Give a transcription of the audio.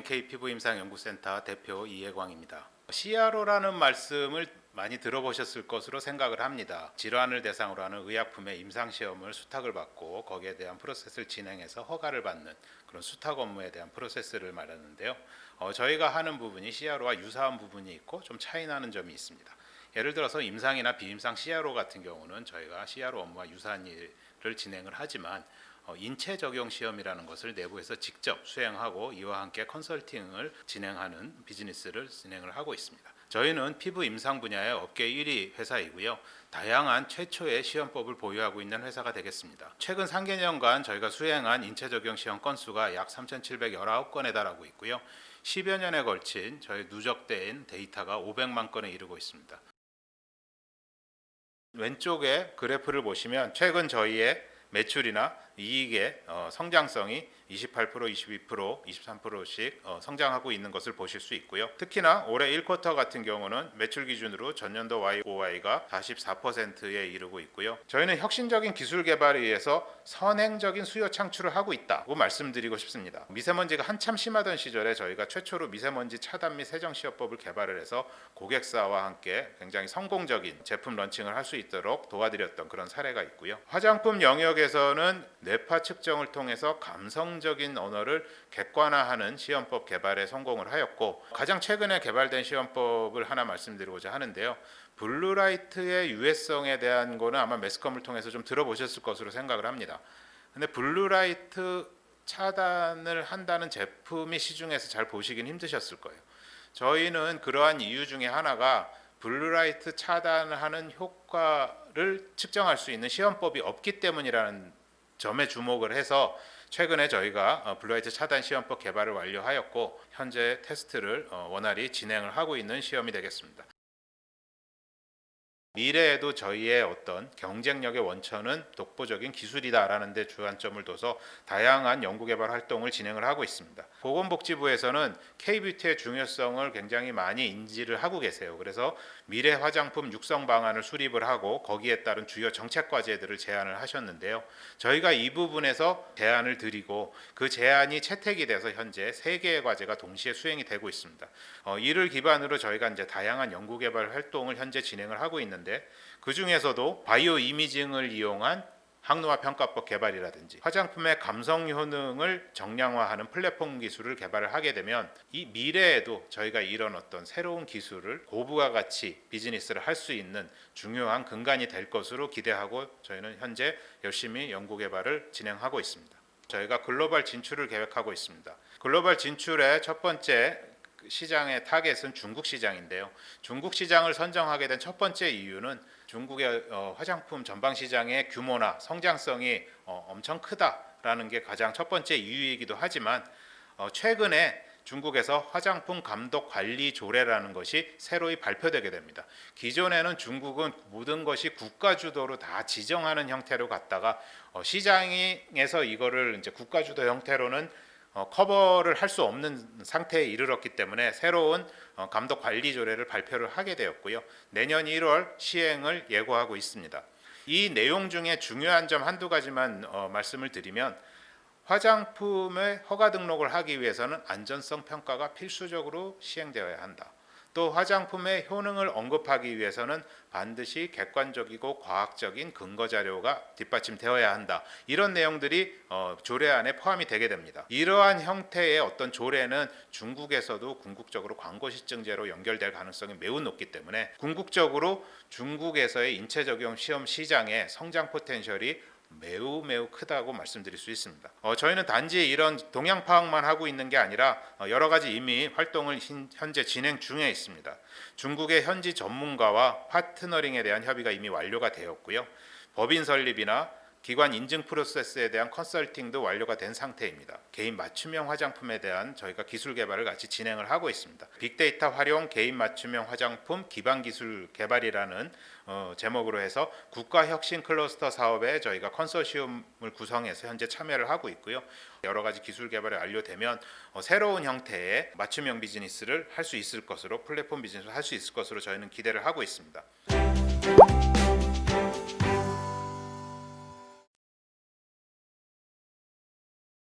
피부임상연구센터 대표 이혜광입니다. CRO라는 말씀을 많이 들어보셨을 것으로 생각을 합니다. 질환을 대상으로 하는 의약품의 임상 시험을 수탁을 받고 거기에 대한 프로세스를 진행해서 허가를 받는 그런 수탁 업무에 대한 프로세스를 말하는데요. 어, 저희가 하는 부분이 CRO와 유사한 부분이 있고 좀 차이 나는 점이 있습니다. 예를 들어서 임상이나 비임상 CRO 같은 경우는 저희가 CRO 업무와 유사한 일을 진행을 하지만 어, 인체 적용 시험이라는 것을 내부에서 직접 수행하고 이와 함께 컨설팅을 진행하는 비즈니스를 진행을 하고 있습니다. 저희는 피부 임상 분야의 업계 1위 회사이고요. 다양한 최초의 시험법을 보유하고 있는 회사가 되겠습니다. 최근 3개년간 저희가 수행한 인체 적용 시험 건수가 약 3,719건에 달하고 있고요. 10여 년에 걸친 저희 누적된 데이터가 500만 건에 이르고 있습니다. 왼쪽에 그래프를 보시면 최근 저희의 매출이나 이익의 어, 성장성이 28%, 22%, 23%씩 어, 성장하고 있는 것을 보실 수 있고요. 특히나 올해 1쿼터 같은 경우는 매출 기준으로 전년도 YOY가 44%에 이르고 있고요. 저희는 혁신적인 기술 개발에 의해서 선행적인 수요 창출을 하고 있다고 말씀드리고 싶습니다. 미세먼지가 한참 심하던 시절에 저희가 최초로 미세먼지 차단 및 세정 시어법을 개발을 해서 고객사와 함께 굉장히 성공적인 제품 런칭을 할 수 있도록 도와드렸던 그런 사례가 있고요. 화장품 영역에서는 뇌파 측정을 통해서 감성적인 언어를 객관화하는 시험법 개발에 성공을 하였고 가장 최근에 개발된 시험법을 하나 말씀드리고자 하는데요. 블루라이트의 유해성에 대한 거는 아마 매스컴을 통해서 좀 들어보셨을 것으로 생각을 합니다. 근데 블루라이트 차단을 한다는 제품이 시중에서 잘 보시긴 힘드셨을 거예요. 저희는 그러한 이유 중에 하나가 블루라이트 차단을 하는 효과를 측정할 수 있는 시험법이 없기 때문이라는 점에 주목을 해서 최근에 저희가 어, 블루라이트 차단 시험법 개발을 완료하였고 현재 테스트를 어, 원활히 진행을 하고 있는 시험이 되겠습니다. 미래에도 저희의 어떤 경쟁력의 원천은 독보적인 기술이다라는 데 주안점을 둬서 다양한 연구개발 활동을 진행을 하고 있습니다. 보건복지부에서는 K뷰티의 중요성을 굉장히 많이 인지를 하고 계세요. 그래서 미래 화장품 육성 방안을 수립을 하고 거기에 따른 주요 정책 과제들을 제안을 하셨는데요. 저희가 이 부분에서 제안을 드리고 그 제안이 채택이 돼서 현재 세 개의 과제가 동시에 수행이 되고 있습니다. 어, 이를 기반으로 저희가 이제 다양한 연구개발 활동을 현재 진행을 하고 있는 데 그 중에서도 바이오 이미징을 이용한 항노화 평가법 개발이라든지 화장품의 감성 효능을 정량화하는 플랫폼 기술을 개발을 하게 되면 이 미래에도 저희가 이런 어떤 새로운 기술을 고부가 가치 비즈니스를 할 수 있는 중요한 근간이 될 것으로 기대하고 저희는 현재 열심히 연구 개발을 진행하고 있습니다. 저희가 글로벌 진출을 계획하고 있습니다. 글로벌 진출의 첫 번째 시장의 타겟은 중국 시장인데요. 중국 시장을 선정하게 된 첫 번째 이유는 중국의 어, 화장품 전방 시장의 규모나 성장성이 어, 엄청 크다라는 게 가장 첫 번째 이유이기도 하지만 어, 최근에 중국에서 화장품 감독 관리 조례라는 것이 새로이 발표되게 됩니다. 기존에는 중국은 모든 것이 국가 주도로 다 지정하는 형태로 갔다가 어, 시장에서 이거를 이제 국가 주도 형태로는 어, 커버를 할 수 없는 상태에 이르렀기 때문에 새로운 어, 감독 관리 조례를 발표를 하게 되었고요. 내년 1월 시행을 예고하고 있습니다. 이 내용 중에 중요한 점 한두 가지만 어, 말씀을 드리면 화장품의 허가 등록을 하기 위해서는 안전성 평가가 필수적으로 시행되어야 한다. 또 화장품의 효능을 언급하기 위해서는 반드시 객관적이고 과학적인 근거 자료가 뒷받침되어야 한다. 이런 내용들이 어, 조례 안에 포함이 되게 됩니다. 이러한 형태의 어떤 조례는 중국에서도 궁극적으로 광고 시증제로 연결될 가능성이 매우 높기 때문에 궁극적으로 중국에서의 인체 적용 시험 시장의 성장 포텐셜이 매우 매우 크다고 말씀드릴 수 있습니다. 어, 저희는 단지 이런 동향 파악만 하고 있는 게 아니라 어, 여러 가지 이미 활동을 현재 진행 중에 있습니다. 중국의 현지 전문가와 파트너링에 대한 협의가 이미 완료가 되었고요. 법인 설립이나 기관 인증 프로세스에 대한 컨설팅도 완료가 된 상태입니다. 개인 맞춤형 화장품에 대한 저희가 기술 개발을 같이 진행을 하고 있습니다. 빅데이터 활용 개인 맞춤형 화장품 기반 기술 개발이라는 어, 제목으로 해서 국가 혁신 클러스터 사업에 저희가 컨소시엄을 구성해서 현재 참여를 하고 있고요. 여러 가지 기술 개발이 완료되면 어, 새로운 형태의 맞춤형 비즈니스를 할 수 있을 것으로 플랫폼 비즈니스를 할 수 있을 것으로 저희는 기대를 하고 있습니다.